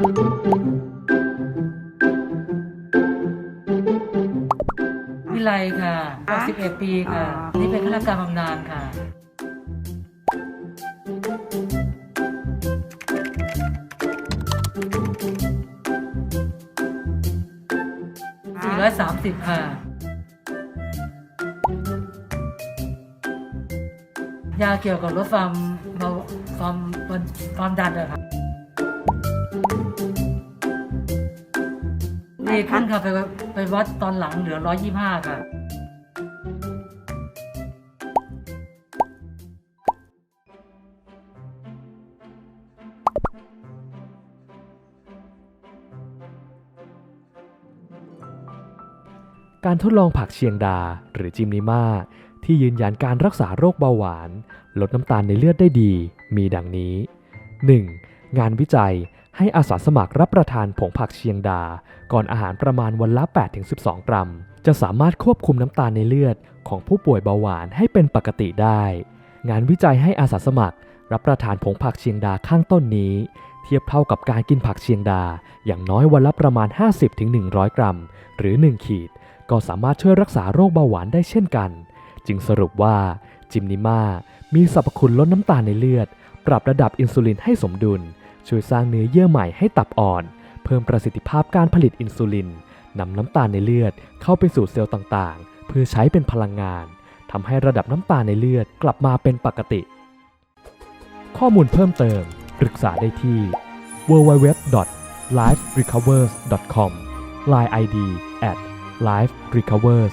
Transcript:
วิไลค่ะ61ปีค่ะ นี่เป็นข้าราชการบำนาญค่ะ 430 ค่ะ ยาเกี่ยวกับลดความความความดันอยค่ะ ดีขึ้นค่ะไปไปวัดตอนหลังเหลือ 125 ค่ะ การทดลองผักเชียงดาหรือจิมนิมาที่ยืนยันการรักษาโรคเบาหวาน ลดน้ำตาลในเลือดได้ดี มีดังนี้ 1. งานวิจัย ให้อาสาสมัครรับประทานผงผักเชียงดา ก่อนอาหารประมาณวันละ 8-12 กรัม จะสามารถควบคุมน้ำตาลในเลือดของผู้ป่วยเบาหวานให้เป็นปกติได้ งานวิจัยให้อาสาสมัคร รับประทานผงผักเชียงดาข้างต้นนี้ เทียบเท่ากับการกินผักเชียงดา อย่างน้อยวันละประมาณ 50-100 กรัม หรือ 1 ขีด ก็สามารถช่วยรักษาโรคเบาหวานได้เช่นกัน จึงสรุปว่าจิมนิมามีสรรพคุณลดน้ำตาลในเลือด ปรับระดับอินซูลินให้สมดุล ช่วยสร้างเนื้อเยื่อใหม่ให้ตับอ่อน เพิ่มประสิทธิภาพการผลิตอินซูลินนำน้ำตาลในเลือดเข้าไปสู่เซลล์ต่างๆ เพื่อใช้เป็นพลังงานทำให้ระดับน้ำตาลในเลือดกลับมาเป็นปกติ ข้อมูลเพิ่มเติม ปรึกษาได้ที่ www.liferecovers.com Line ID at life recovers